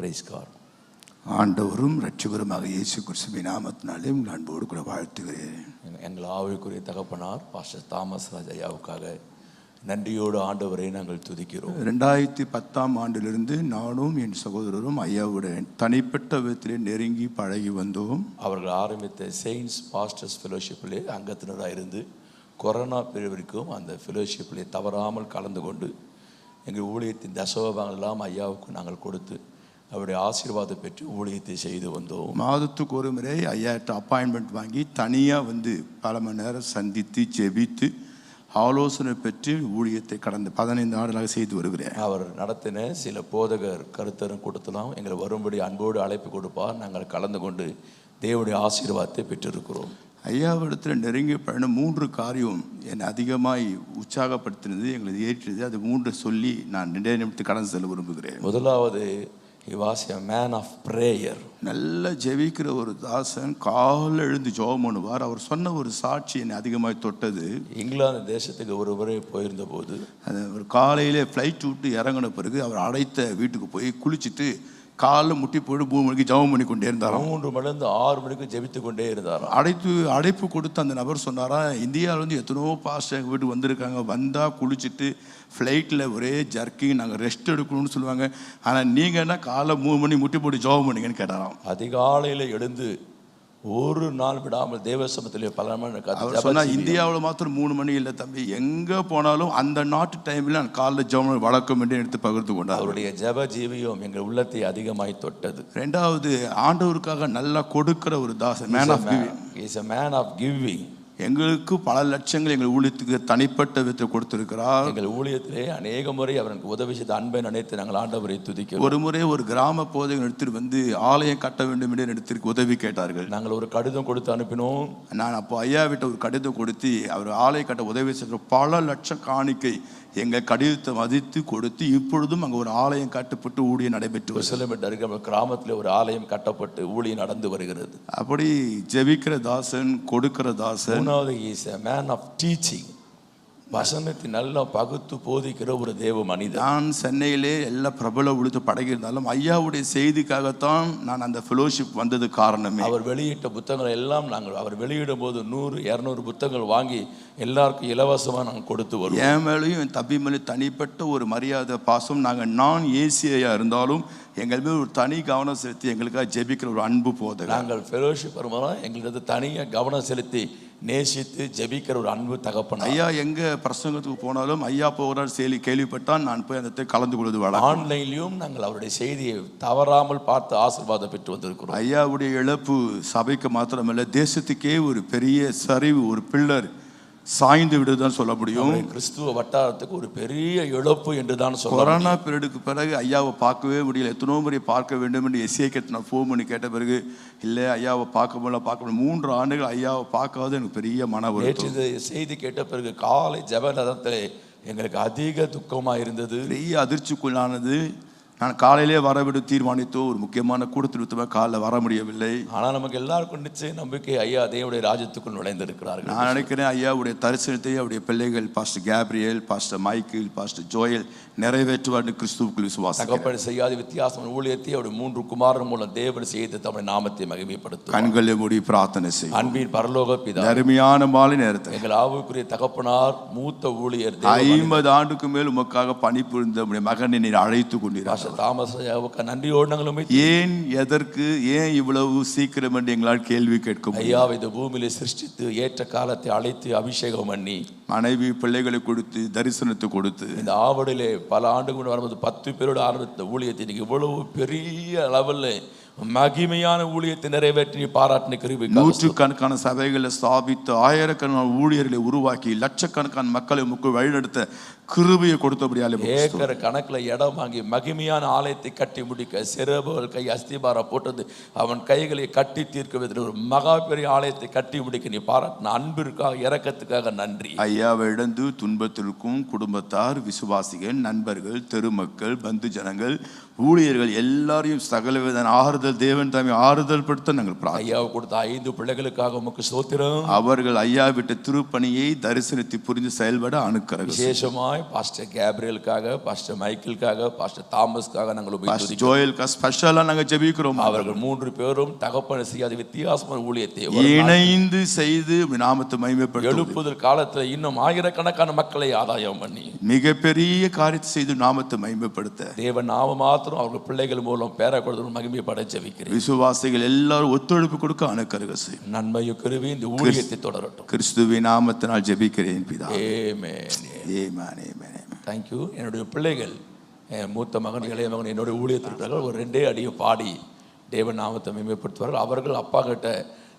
Price God ஆண்டவரும் ரட்சகருமாக இயேசு கிறிஸ்துவின் நாமத்தினாலே உங்கள் அன்போடு கூட வாழ்த்துகிறேன். எங்கள் ஆவிக்குரிய தகப்பனார் பாஸ்டர் தாமஸ் ராஜ் ஐயாவுக்காக நன்றியோடு ஆண்டவரை நாங்கள் துதிக்கிறோம். ரெண்டாயிரத்தி பத்தாம் ஆண்டிலிருந்து நானும் என் சகோதரரும் ஐயாவுடன் தனிப்பட்ட விதத்திலே நெருங்கி பழகி வந்தோம். அவர்கள் ஆரம்பித்த செயின்ஸ் பாஸ்டர்ஸ் ஃபெலோஷிப்பிலே அங்கத்தினராக இருந்து கொரோனா பிரிவிற்கும் அந்த ஃபெலோஷிப்பிலே தவறாமல் கலந்து கொண்டு எங்கள் ஊழியத்தின் தசோபாங்கள் எல்லாம் ஐயாவுக்கு நாங்கள் கொடுத்து அவருடைய ஆசீர்வாதம் பெற்று ஊழியத்தை செய்து வந்தோம். மாதத்துக்கு ஒரு முறை ஐயாட்ட அப்பாயின்மெண்ட் வாங்கி தனியாக வந்து பல மணி நேரம் சந்தித்து ஜெபித்து ஆலோசனை பெற்று ஊழியத்தை கடந்த பதினைந்து ஆண்டுகளாக செய்து வருகிறேன். அவர் நடத்தின சில போதகர் கருத்தரும் கூட்டத்திலும் எங்களை வரும்படி அன்போடு அழைப்பு கொடுப்பார். நாங்கள் கலந்து கொண்டு தேவனுடைய ஆசீர்வாதத்தை பெற்றிருக்கிறோம். ஐயாவிடத்தில் நெருங்கிய பயணம் மூன்று காரியம் என்னை அதிகமாய் உற்சாகப்படுத்தினது எங்களை ஏற்றியது. அது மூன்று சொல்லி நான் நிமிடத்துக்கு கடந்து செல்ல விரும்புகிறேன். முதலாவது he was a man of prayer நல்ல ஜெபிக்கிற ஒரு தாசன் காலைல எழுந்து ஜெபம் பண்ணுவார். அவர் சொன்ன ஒரு சாட்சி என்னை அதிகமாய் தொட்டது. இங்கிலாந்து தேசத்துக்கு ஒரு முறை போயிருந்த போது அது ஒரு காலையிலே ஃப்ளைட் விட்டு இறங்கின பிறகு அவர் அடைத்த வீட்டுக்கு போய் குளிச்சுட்டு காலைல முட்டி போட்டு மூணு மணிக்கு ஜெபம் பண்ணி கொண்டே இருந்தாராம். மூன்று மணிலிருந்து ஆறு மணிக்கு ஜெபித்து கொண்டே இருந்தாராம். அடைத்து அடைப்பு கொடுத்து அந்த நபர் சொன்னாரா இந்தியாவில் வந்து எத்தனையோ பாஸ்டர் எங்கள் வீட்டுக்கு வந்திருக்காங்க வந்தால் குளிச்சுட்டு ஃப்ளைட்டில் ஒரே ஜர்க்கிங் நாங்கள் ரெஸ்ட் எடுக்கணும்னு சொல்லுவாங்க. ஆனால் நீங்கள் என்ன காலைல மூணு மணி முட்டி போட்டு ஜெபம் பண்ணீங்கன்னு கேட்டாராம். அதிகாலையில் எழுந்து ஒரு நாள் விடாமல் தேவசமத்திலே பல மணி அவர் கத்து சொன்னா இந்தியாவில் மாத்திரம் மூணு மணி இல்லை தம்பி. எங்கே போனாலும் அந்த நாட்டு டைமில் நான் காலைல ஜெபம் வழக்கம் என்று எடுத்து பகிர்ந்து கொண்டார். அவருடைய ஜெப ஜீவியம் எங்கள் உள்ளத்தை அதிகமாய் தொட்டது. ரெண்டாவது ஆண்டவருக்காக நல்லா கொடுக்கிற ஒரு தாசன் man of is a man of giving எங்களுக்கு பல லட்சங்கள் எங்கள் ஊழியத்துக்கு தனிப்பட்ட விதத்தை கொடுத்திருக்கிறார். எங்கள் ஊழியத்திலே அநேக முறை அவருக்கு உதவி செய்த அன்பை நினைத்து நாங்கள் ஆண்டவரை துதிக்கிறோம். ஒரு முறை ஒரு கிராம போதைகள் எடுத்துட்டு வந்து ஆலயம் கட்ட வேண்டும் என்று எடுத்து உதவி கேட்டார்கள். நாங்கள் ஒரு கடிதம் கொடுத்து அனுப்பினோம். நான் அப்போ ஐயா விட்ட ஒரு கடிதம் கொடுத்து அவர் ஆலயம் கட்ட உதவி செய்கிற பல லட்சம் காணிக்கை எங்கள் கடிதத்தை மதித்து கொடுத்து இப்பொழுதும் அங்கே ஒரு ஆலயம் கட்டப்பட்டு ஊழியம் நடைபெற்று இருக்கிற கிராமத்தில் ஒரு ஆலயம் கட்டப்பட்டு ஊழியம் நடந்து வருகிறது. அப்படி ஜெபிக்கிற தாசன் கொடுக்கிற தாசன் மேன் ஆஃப் டீச்சிங் வசனத்தை நல்லா பகுத்து போதிக்கிற ஒரு தேவ மனிதன் நான் சென்னையிலே எல்லா பிரபல உழுத்து பழகியிருந்தாலும் ஐயாவுடைய செய்திக்காகத்தான் நான் அந்த ஃபெலோஷிப் வந்தது காரணமே. அவர் வெளியிட்ட புத்தகங்கள் எல்லாம் நாங்கள் அவர் வெளியிடும் போது நூறு இரநூறு புத்தகங்கள் வாங்கி எல்லாருக்கும் இலவசமாக நாங்கள் கொடுத்து வருவோம். என் மேலேயும் என் தம்பி மேலே தனிப்பட்ட ஒரு மரியாதை பாசம். நாங்கள் நான் ஏசியா இருந்தாலும் எங்கள் மேல் ஒரு தனி கவனம் செலுத்தி எங்களுக்காக ஜெபிக்கிற ஒரு அன்பு போதகர். நாங்கள் ஃபெலோஷிப் வரும்போது எங்களுக்கு தனியாக கவனம் செலுத்தி நேசித்து ஜெபிக்கிற ஒரு அன்பு தகப்பன் ஐயா எங்க பிரசங்கத்துக்கு போனாலும் ஐயா போகிறார் செயலி கேள்விப்பட்டால் நான் போய் அந்த கலந்து கொள்வது ஆன்லைன்லையும் நாங்கள் அவருடைய செய்தியை தவறாமல் பார்த்து ஆசீர்வாதம் பெற்று வந்திருக்கிறோம். ஐயாவுடைய இழப்பு சபைக்கு மாத்திரமல்ல தேசத்துக்கே ஒரு பெரிய சரிவு ஒரு பில்லர். சாய்ந்து விடுதான் சொல்ல முடியும். கிறிஸ்துவ வட்டாரத்துக்கு ஒரு பெரிய இழப்பு என்று தான் சொல்லலாம் கொரோனா பீரியடுக்கு பிறகு ஐயாவை பார்க்கவே முடியல. எத்தனோ முறை பார்க்க வேண்டும் என்று எஸ்ஏ கேட்டு நான் ஃபோன் பண்ணி கேட்ட பிறகு இல்லை ஐயாவை பார்க்க முடியல பார்க்க முடியல. மூன்று ஆண்டுகள் ஐயாவை பார்க்காத எனக்கு பெரிய மன நேற்று செய்தி கேட்ட பிறகு காலை ஜெப நேரத்தில் எங்களுக்கு அதிக துக்கமா இருந்தது. பெரிய அதிர்ச்சிக்குள்ளானது. நான் காலையிலே வரவிட தீர்மானித்தோ ஒரு முக்கியமான கூட்டத்தில் காலைல வர முடியவில்லை. ஆனால் நமக்கு எல்லாருக்கும் நிச்சய நம்பிக்கை ஐயா தேவனுடைய ராஜ்யத்துக்குள் நுழைந்திருக்கிறார்கள். நான் நினைக்கிறேன் ஐயாவுடைய தரிசனத்தை அவருடைய பிள்ளைகள் pastor Gabriel pastor Michael pastor Joel நிறைவேற்றுவார் கிறிஸ்துவுக்குள் விசுவாசம் தகப்பன் செய்யாத வித்தியாசம் ஊழியத்தை அவருடைய மூன்று குமாரன் மூலம் தேவன் செய்து தம்முடைய நாமத்தை மகிமைப்படுத்தும் கண்களை மூடி பிரார்த்தனை செய்யும் அன்பின் பரலோக பிதா அருமையான மாலை நேரத்தை எங்கள் ஆவுக்குரிய தகப்பனார் மூத்த ஊழியர் ஐம்பது ஆண்டுக்கு மேல் உமக்காக பணிபுரிந்த மகனை நீர் அழைத்து கொண்டீர்கள் ஐயாவுக்கு நன்றியோடு நாங்கள் உம்மை ஏன் எதற்கு ஏன் இவ்வளவு சீக்கிரம் என்று எங்களால் கேள்வி கேட்க முடியும் ஐயா இந்த பூமியில சிருஷ்டித்து ஏற்ற காலத்தை அழைத்து அபிஷேகம் பண்ணி மனைவி பிள்ளைகளை கொடுத்து தரிசனத்தை கொடுத்து. இந்த ஆவடிலே பல முன்னாடி வரும்போது பத்து பேரோடு ஆரம்பித்த ஊழியத்தை இன்னைக்கு இவ்வளவு பெரிய அளவில் மகிமையான ஊழியத்தை நிறைவேற்றி பாராட்டின கிருபை நூற்றுக்கணக்கான சபைகளை ஸ்தாபித்து ஆயிரக்கணக்கான ஊழியர்களை உருவாக்கி லட்சக்கணக்கான மக்களை முக்கு வழிநடத்த கிருபையை கொடுத்தபடியாலே ஏக்கர் கணக்கில் இடம் வாங்கி மகிமையான ஆலயத்தை கட்டி முடிக்க சிறபுகள் கை அஸ்திபாரம் போட்டது. அவன் கைகளை கட்டி தீர்க்க விதத்தில் ஒரு மகா பெரிய ஆலயத்தை கட்டி முடிக்க நீ பாராட்டின அன்பிற்காக இரக்கத்துக்காக நன்றி. ஐயாவை இழந்து துன்பத்திற்கும் குடும்பத்தார் விசுவாசிகள் நண்பர்கள் தெருமக்கள் பந்து ஜனங்கள் ஊழியர்கள் எல்லாரையும் சகலவித ஆறுதல் தேவன் தாமே ஆறுதல் படுத்த நாங்கள் ஐயாவை கொடுத்த ஐந்து பிள்ளைகளுக்காக உமக்கு ஸ்தோத்திரம். அவர்கள் ஐயா விட்ட திருப்பணியை தரிசனத்தை புரிந்து செயல்பட அணுக்கிறார்கள் விசேஷமாய் பாஸ்டர் கேப்ரியலுக்காக பாஸ்டர் மைக்கேலுக்காக பாஸ்டர் தாமஸ்க்காக நாங்கள் உபயோகிக்கிறோம். ஜோயலுக்கா ஸ்பெஷலா நாங்க ஜெபிக்கிறோம். அவர்கள் மூன்று பேரும் தகப்பன செய்யாத வித்தியாசமான ஊழியத்தை இணைந்து செய்து நாமத்தை மகிமைப்படுத்த எழுப்புதல் காலத்துல இன்னும் ஆயிரக்கணக்கான மக்களை ஆதாயம் பண்ணி மிகப்பெரிய காரியத்தை செய்து நாமத்தை மகிமைப்படுத்த. தேவன் நாம மாத்திரம் அவர்கள் பிள்ளைகள் மூலம் பேர கொடுத்து மகிமைப்பட ஜெபிக்கிறேன் விசுவாசிகள் எல்லாரும் ஒத்துழைப்பு கொடுக்க அணுக்கருக செய்யும். நன்மையும் கருவி இந்த ஊழியத்தை தொடரட்டும். கிறிஸ்துவின் நாமத்தினால் ஜெபிக்கிறேன் பிதா. ஏமேன் ஏமான் ஏமான் தேங்க்யூ என்னுடைய பிள்ளைகள் மூத்த மகன் இளைய மகன் என்னுடைய ஊழியத்திற்காக ஒரு ரெண்டே அடியும் பாடி தேவன் நாமத்தை மேம்படுத்துவார்கள். அவர்கள் அப்பா கிட்ட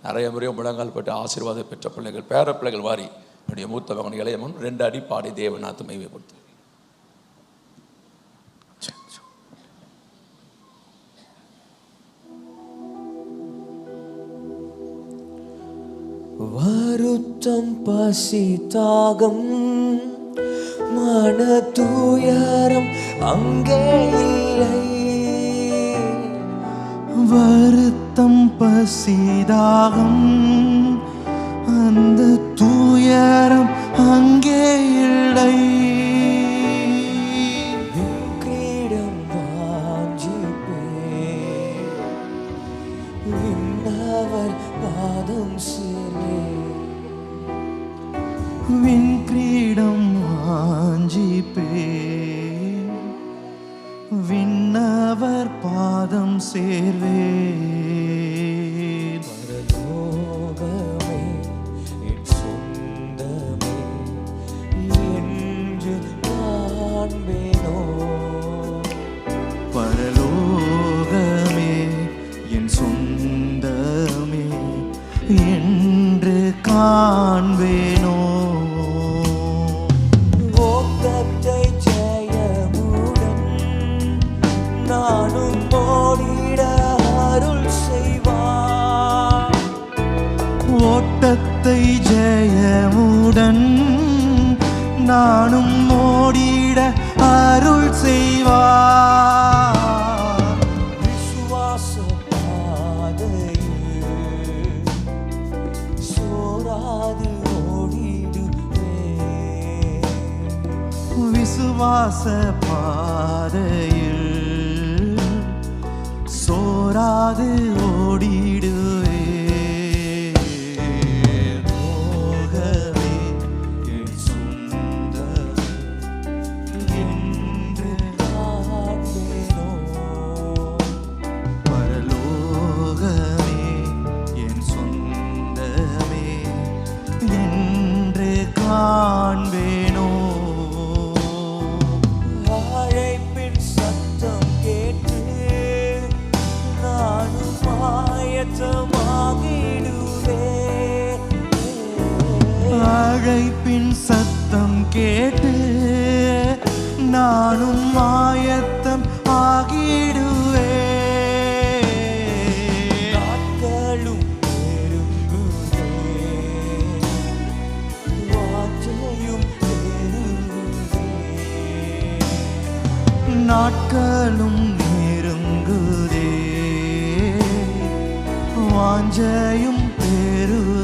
நிறைய முறையும் முழங்கால் பட்டு ஆசீர்வாதம் பெற்ற பிள்ளைகள் பேர பிள்ளைகள் வாரி என்னுடைய மூத்த மகன் இளைய மகன் ரெண்டு அடி பாடி தேவன் நாமத்தை மேம்படுத்துவார். வருத்தம் பசி தாகம் மன தூயரம் அங்கே இல்லை. வருத்தம் பசி தாகம் அந்த தூயரம் விண்ணவர் பாதம் சேர்வே பரலோகமே என் சொந்தமே என்று காண்பேனோ? பரலோகமே என் சொந்தமே என்று காண்பேனோ ஓட்டத்தை ஜெயமுடன் நானும் ஓடிட அருள் செய்வார். விசுவாச பாதையில் சோராது ஓடிடுவே விசுவாச பாதையில் சோராது ஓ நானும் ஆயத்தம் ஆகிடுவே வாஞ்சையும் பெருகுதே நாட்களும் நெருங்குதே. வாஞ்சையும் பெருகுதே